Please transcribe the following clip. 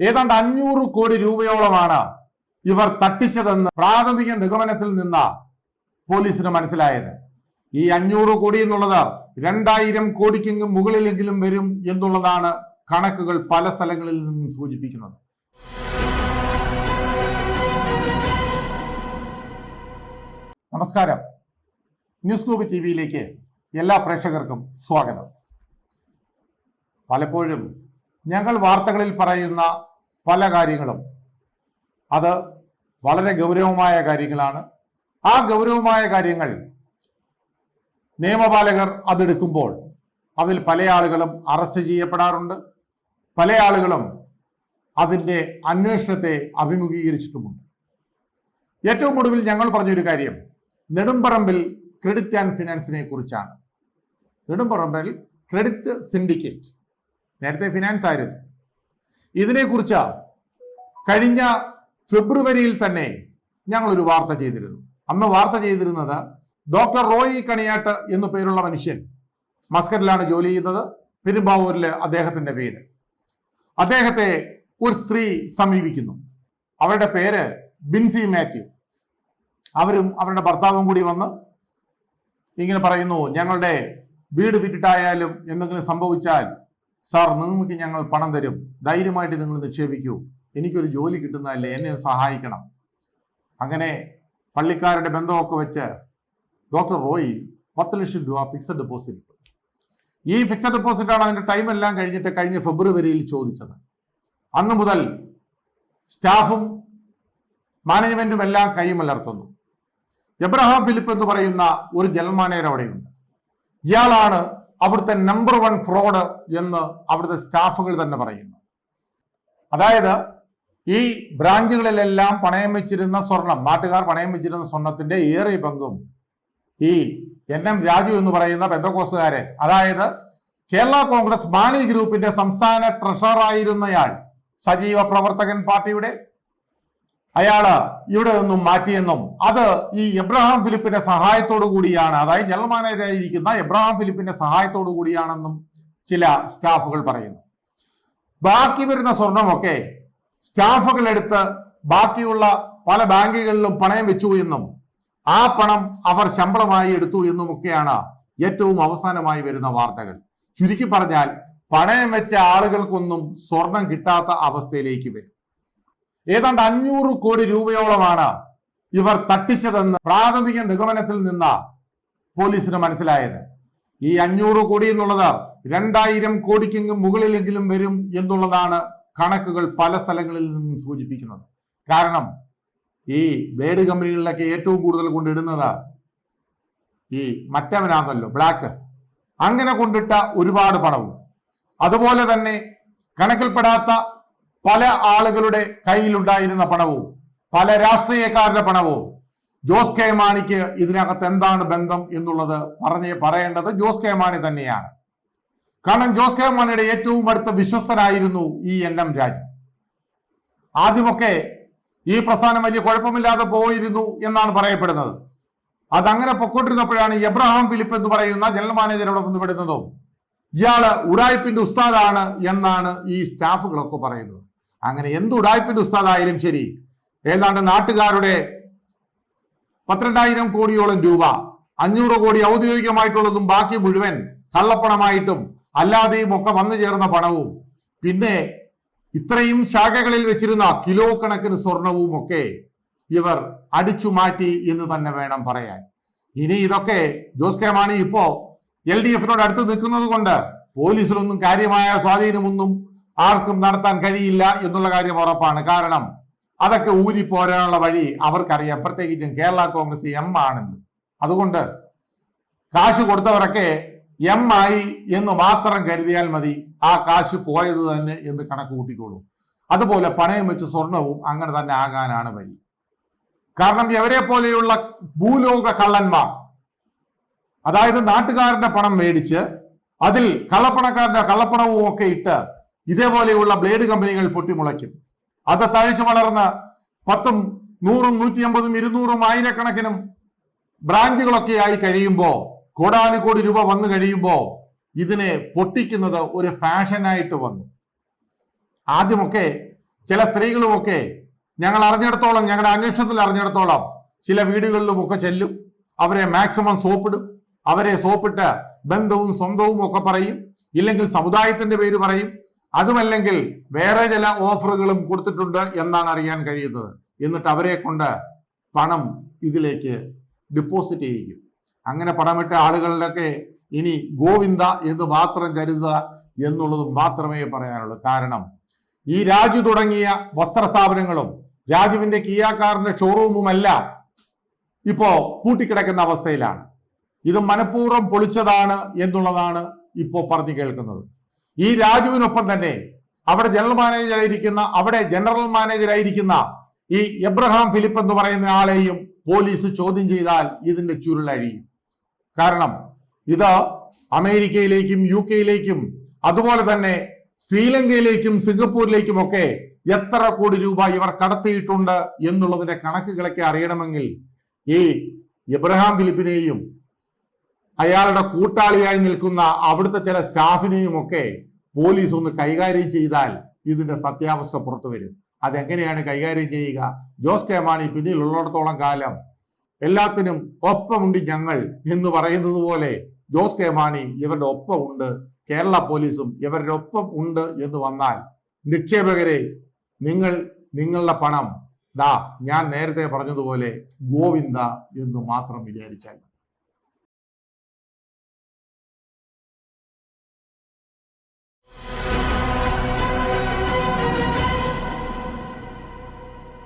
ഏതാണ്ട് അഞ്ഞൂറ് കോടി രൂപയോളമാണ് ഇവർ തട്ടിച്ചതെന്ന് പ്രാഥമിക നിഗമനത്തിൽ നിന്ന് പോലീസിന് മനസ്സിലായത്. ഈ അഞ്ഞൂറ് കോടി എന്നുള്ളത് രണ്ടായിരം കോടിക്കെങ്കിലും മുകളിലെങ്കിലും വരും എന്നുള്ളതാണ് കണക്കുകൾ പല സ്ഥലങ്ങളിൽ നിന്നും സൂചിപ്പിക്കുന്നത്. നമസ്കാരം. ന്യൂസ് ഗ്ലോബ് ടി വിയിലേക്ക് എല്ലാ പ്രേക്ഷകർക്കും സ്വാഗതം. പലപ്പോഴും ഞങ്ങൾ വാർത്തകളിൽ പറയുന്ന പല കാര്യങ്ങളും അത് വളരെ ഗൗരവമായ കാര്യങ്ങളാണ്. ആ ഗൗരവമായ കാര്യങ്ങൾ നിയമപാലകർ അതെടുക്കുമ്പോൾ അതിൽ പല ആളുകളും അറസ്റ്റ് ചെയ്യപ്പെടാറുണ്ട്. പല ആളുകളും അതിന്റെ അന്വേഷണത്തെ അഭിമുഖീകരിച്ചിട്ടുമുണ്ട്. ഏറ്റവും ഒടുവിൽ ഞങ്ങൾ പറഞ്ഞൊരു കാര്യം. നെടുമ്പറമ്പിൽ ക്രെഡിറ്റ് ആൻഡ് ഫിനാൻസിനെ കുറിച്ചാണ്. Nedumparambil credit syndicate. നേരത്തെ ഫിനാൻസ് ആയിരുന്നു. ഇതിനെക്കുറിച്ച് കഴിഞ്ഞ ഫെബ്രുവരിയിൽ തന്നെ ഞങ്ങളൊരു വാർത്ത ചെയ്തിരുന്നു. അന്ന് വാർത്ത ചെയ്തിരുന്നത് ഡോക്ടർ റോയി കണിയാട്ട് എന്നു പേരുള്ള മനുഷ്യൻ മസ്കറ്റിലാണ് ജോലി ചെയ്യുന്നത് പെരുമ്പാവൂരിൽ അദ്ദേഹത്തിന്റെ വീട്. അദ്ദേഹത്തെ ഒരു സ്ത്രീ സമീപിക്കുന്നു. അവരുടെ പേര് ബിൻസി മാത്യു. അവരും അവരുടെ ഭർത്താവും കൂടി വന്ന് ഇങ്ങനെ പറയുന്നു ഞങ്ങളുടെ വീട് വിറ്റിട്ടായാലും എന്തെങ്കിലും സംഭവിച്ചാൽ സാർ നിങ്ങൾക്ക് ഞങ്ങൾ പണം തരും. ധൈര്യമായിട്ട് നിങ്ങൾ നിക്ഷേപിക്കൂ. എനിക്കൊരു ജോലി കിട്ടുന്നതല്ലേ എന്നെ സഹായിക്കണം. അങ്ങനെ പള്ളിക്കാരുടെ ബന്ധമൊക്കെ വെച്ച് ഡോക്ടർ റോയി പത്ത് ലക്ഷം രൂപ ഫിക്സഡ് ഡെപ്പോസിറ്റ് ഇട്ടു. ഈ ഫിക്സഡ് ഡെപ്പോസിറ്റ് ആണ് അതിന്റെ ടൈം എല്ലാം കഴിഞ്ഞിട്ട് കഴിഞ്ഞ ഫെബ്രുവരിയിൽ ചോദിച്ചത്. അന്ന് മുതൽ സ്റ്റാഫും മാനേജ്മെന്റും എല്ലാം കൈമലർത്തുന്നു. എബ്രഹാം ഫിലിപ്പ് എന്ന് പറയുന്ന ഒരു ജനറൽ മാനേജർ അവിടെയുണ്ട്. ഇയാളാണ് അവിടുത്തെ നമ്പർ വൺ ഫ്രോഡ് എന്ന് അവിടുത്തെ സ്റ്റാഫുകൾ തന്നെ പറയുന്നു. അതായത് ഈ ബ്രാഞ്ചുകളിലെല്ലാം പണയം വെച്ചിരുന്ന സ്വർണം നാട്ടുകാർ പണയം വെച്ചിരുന്ന സ്വർണത്തിന്റെ ഏറിയ പങ്കും ഈ എൻ എം രാജു എന്ന് പറയുന്ന ബന്ധക്കോസുകാരൻ അതായത് കേരള കോൺഗ്രസ് മാണി ഗ്രൂപ്പിന്റെ സംസ്ഥാന ട്രഷറായിരുന്നയാൾ സജീവ പ്രവർത്തകൻ പാർട്ടിയുടെ അയാൾ ഇവിടെ നിന്നും മാറ്റിയെന്നും അത് ഈ എബ്രഹാം ഫിലിപ്പിന്റെ സഹായത്തോടു കൂടിയാണ്. അതായത് ജനറൽ മാനേജരായിരിക്കുന്ന എബ്രഹാം ഫിലിപ്പിന്റെ സഹായത്തോടു കൂടിയാണെന്നും ചില സ്റ്റാഫുകൾ പറയുന്നു. ബാക്കി വരുന്ന സ്വർണമൊക്കെ സ്റ്റാഫുകൾ എടുത്ത് ബാക്കിയുള്ള പല ബാങ്കുകളിലും പണയം വെച്ചു എന്നും ആ പണം അവർ ശമ്പളമായി എടുത്തു എന്നും ഒക്കെയാണ് ഏറ്റവും അവസാനമായി വരുന്ന വാർത്തകൾ. ചുരുക്കി പറഞ്ഞാൽ പണയം വെച്ച ആളുകൾക്കൊന്നും സ്വർണം കിട്ടാത്ത അവസ്ഥയിലേക്ക് വരും. ഏതാണ്ട് അഞ്ഞൂറ് കോടി രൂപയോളമാണ് ഇവർ തട്ടിച്ചതെന്ന് പ്രാഥമിക നിഗമനത്തിൽ നിന്ന് പോലീസിന് മനസ്സിലായത്. ഈ അഞ്ഞൂറ് കോടി എന്നുള്ളത് രണ്ടായിരം കോടിക്കെങ്കിലും മുകളിലെങ്കിലും വരും എന്നുള്ളതാണ് കണക്കുകൾ പല സ്ഥലങ്ങളിൽ നിന്നും സൂചിപ്പിക്കുന്നത്. കാരണം ഈ ബേഡ് കമ്പനികളിലൊക്കെ ഏറ്റവും കൂടുതൽ കൊണ്ടിടുന്നത് ഈ മറ്റവനാണല്ലോ ബ്ലാക്ക്. അങ്ങനെ കൊണ്ടിട്ട ഒരുപാട് പണവും. അതുപോലെ തന്നെ കണക്കിൽപ്പെടാത്ത പല ആളുകളുടെ കയ്യിലുണ്ടായിരുന്ന പണവും പല രാഷ്ട്രീയക്കാരുടെ പണവും. ജോസ് കെ മാണിക്ക് ഇതിനകത്ത് എന്താണ് ബന്ധം എന്നുള്ളത് പറഞ്ഞ് പറയേണ്ടത് ജോസ് കെ മാണി തന്നെയാണ്. കാരണം ജോസ് കെ മാണിയുടെ ഏറ്റവും അടുത്ത വിശ്വസ്തനായിരുന്നു ഈ എൻ എം രാജു. ആദ്യമൊക്കെ ഈ പ്രസ്ഥാനം വലിയ കുഴപ്പമില്ലാതെ പോയിരുന്നു എന്നാണ് പറയപ്പെടുന്നത്. അതങ്ങനെ പൊക്കോണ്ടിരുന്നപ്പോഴാണ് എബ്രഹാം ഫിലിപ്പ് എന്ന് പറയുന്ന ജനറൽ മാനേജറോട് ബന്ധപ്പെടുന്നതും ഇയാൾ ഉടായ്പിന്റെ ഉസ്താദാണ് എന്നാണ് ഈ സ്റ്റാഫുകളൊക്കെ പറയുന്നത്. അങ്ങനെ എന്ത് ഉടായ്പിന്റെ ഉസ്താദായാലും ശരി. ഏതാണ്ട് നാട്ടുകാരുടെ പന്ത്രണ്ടായിരം കോടിയോളം രൂപ അഞ്ഞൂറ് കോടി ഔദ്യോഗികമായിട്ടുള്ളതും ബാക്കി മുഴുവൻ കള്ളപ്പണമായിട്ടും അല്ലാതെയും ഒക്കെ വന്നു ചേർന്ന പണവും. പിന്നെ ഇത്രയും ശാഖകളിൽ വെച്ചിരുന്ന കിലോ കണക്കിന് സ്വർണവും ഒക്കെ ഇവർ അടിച്ചു മാറ്റി എന്ന് തന്നെ വേണം പറയാൻ. ഇനി ഇതൊക്കെ ജോസ് കെ മാണി ഇപ്പോ എൽ ഡി എഫിനോട് അടുത്ത് നിൽക്കുന്നത് കൊണ്ട് പോലീസിലൊന്നും കാര്യമായ സ്വാധീനമൊന്നും ആർക്കും നടത്താൻ കഴിയില്ല എന്നുള്ള കാര്യം ഉറപ്പാണ്. കാരണം അതൊക്കെ ഊരി പോരാനുള്ള വഴി അവർക്കറിയാം. പ്രത്യേകിച്ചും കേരള കോൺഗ്രസ് എം ആണല്ലോ അതുകൊണ്ട് കാശ് കൊടുത്തവരൊക്കെ എം ആയി എന്ന് മാത്രം കരുതിയാൽ മതി ആ കാശ് പോയത് തന്നെ എന്ന് കണക്ക് കൂട്ടിക്കോളൂ. അതുപോലെ പണയം വെച്ച് സ്വർണവും അങ്ങനെ തന്നെ ആകാനാണ് വഴി. കാരണം എവരെ പോലെയുള്ള ഭൂലോക കള്ളന്മാർ അതായത് നാട്ടുകാരന്റെ പണം മേടിച്ച് അതിൽ കള്ളപ്പണക്കാരുടെ കള്ളപ്പണവും ഒക്കെ ഇട്ട് ഇതേപോലെയുള്ള ബ്ലേഡ് കമ്പനികൾ പൊട്ടിമുളയ്ക്കും. അത് തഴച്ചു വളർന്ന് പത്തും നൂറും നൂറ്റി അമ്പതും ഇരുന്നൂറും ആയിരക്കണക്കിനും ബ്രാഞ്ചുകളൊക്കെ ആയി കഴിയുമ്പോൾ കോടാനുകോടി രൂപ വന്നു കഴിയുമ്പോൾ ഇതിനെ പൊട്ടിക്കുന്നത് ഒരു ഫാഷനായിട്ട് വന്നു. ആദ്യമൊക്കെ ചില സ്ത്രീകളുമൊക്കെ ഞങ്ങൾ അറിഞ്ഞിടത്തോളം ഞങ്ങളുടെ അന്വേഷണത്തിൽ അറിഞ്ഞിടത്തോളം ചില വീടുകളിലും ഒക്കെ ചെല്ലും. അവരെ മാക്സിമം സോപ്പിടും. അവരെ സോപ്പിട്ട് ബന്ധവും സ്വന്തവും ഒക്കെ പറയും. ഇല്ലെങ്കിൽ സമുദായത്തിന്റെ പേര് പറയും. അതുമല്ലെങ്കിൽ വേറെ ചില ഓഫറുകളും കൊടുത്തിട്ടുണ്ട് എന്നാണ് അറിയാൻ കഴിയുന്നത്. എന്നിട്ട് അവരെ കൊണ്ട് പണം ഇതിലേക്ക് ഡിപ്പോസിറ്റ് ചെയ്യിക്കും. അങ്ങനെ പണമിട്ട ആളുകളിലൊക്കെ ഇനി ഗോവിന്ദ എന്ന് മാത്രം കരുതുക എന്നുള്ളത് മാത്രമേ പറയാനുള്ളൂ. കാരണം ഈ രാജു തുടങ്ങിയ വസ്ത്ര സ്ഥാപനങ്ങളും രാജുവിന്റെ കിയാക്കാറിന്റെ ഷോറൂമുമല്ല ഇപ്പോ പൂട്ടിക്കിടക്കുന്ന അവസ്ഥയിലാണ്. ഇത് മനഃപൂർവം പൊളിച്ചതാണ് എന്നുള്ളതാണ് ഇപ്പോൾ പറഞ്ഞു കേൾക്കുന്നത്. ഈ രാജുവിനൊപ്പം തന്നെ അവിടെ ജനറൽ മാനേജറായിരിക്കുന്ന അവിടെ ജനറൽ മാനേജറായിരിക്കുന്ന ഈ എബ്രഹാം ഫിലിപ്പ് എന്ന് പറയുന്ന ആളെയും പോലീസ് ചോദ്യം ചെയ്താൽ ഇതിന്റെ ചുരുളഴിയും കാരണം ഇത് അമേരിക്കയിലേക്കും യു കെയിലേക്കും അതുപോലെ തന്നെ ശ്രീലങ്കയിലേക്കും സിംഗപ്പൂരിലേക്കും ഒക്കെ എത്ര കോടി രൂപ ഇവർ കടത്തിയിട്ടുണ്ട് എന്നുള്ളതിന്റെ കണക്കുകളൊക്കെ അറിയണമെങ്കിൽ ഈ എബ്രഹാം ഫിലിപ്പിനെയും അയാളുടെ കൂട്ടാളിയായി നിൽക്കുന്ന അവിടുത്തെ ചില സ്റ്റാഫിനെയും ഒക്കെ പോലീസ് ഒന്ന് കൈകാര്യം ചെയ്താൽ ഇതിന്റെ സത്യാവസ്ഥ പുറത്തു വരും. അതെങ്ങനെയാണ് കൈകാര്യം ചെയ്യുക? ജോസ് കെ മാണി പിന്നിലുള്ളിടത്തോളം കാലം എല്ലാത്തിനും ഒപ്പമുണ്ട് ഞങ്ങൾ എന്ന് പറയുന്നത് പോലെ ജോസ് കെ മാണി ഇവരുടെ ഒപ്പമുണ്ട് കേരള പോലീസും ഇവരുടെ ഒപ്പം ഉണ്ട് എന്ന് വന്നാൽ നിക്ഷേപകരെ നിങ്ങൾ നിങ്ങളുടെ പണം ദാ ഞാൻ നേരത്തെ പറഞ്ഞതുപോലെ ഗോവിന്ദ എന്ന് മാത്രം വിചാരിച്ചാൽ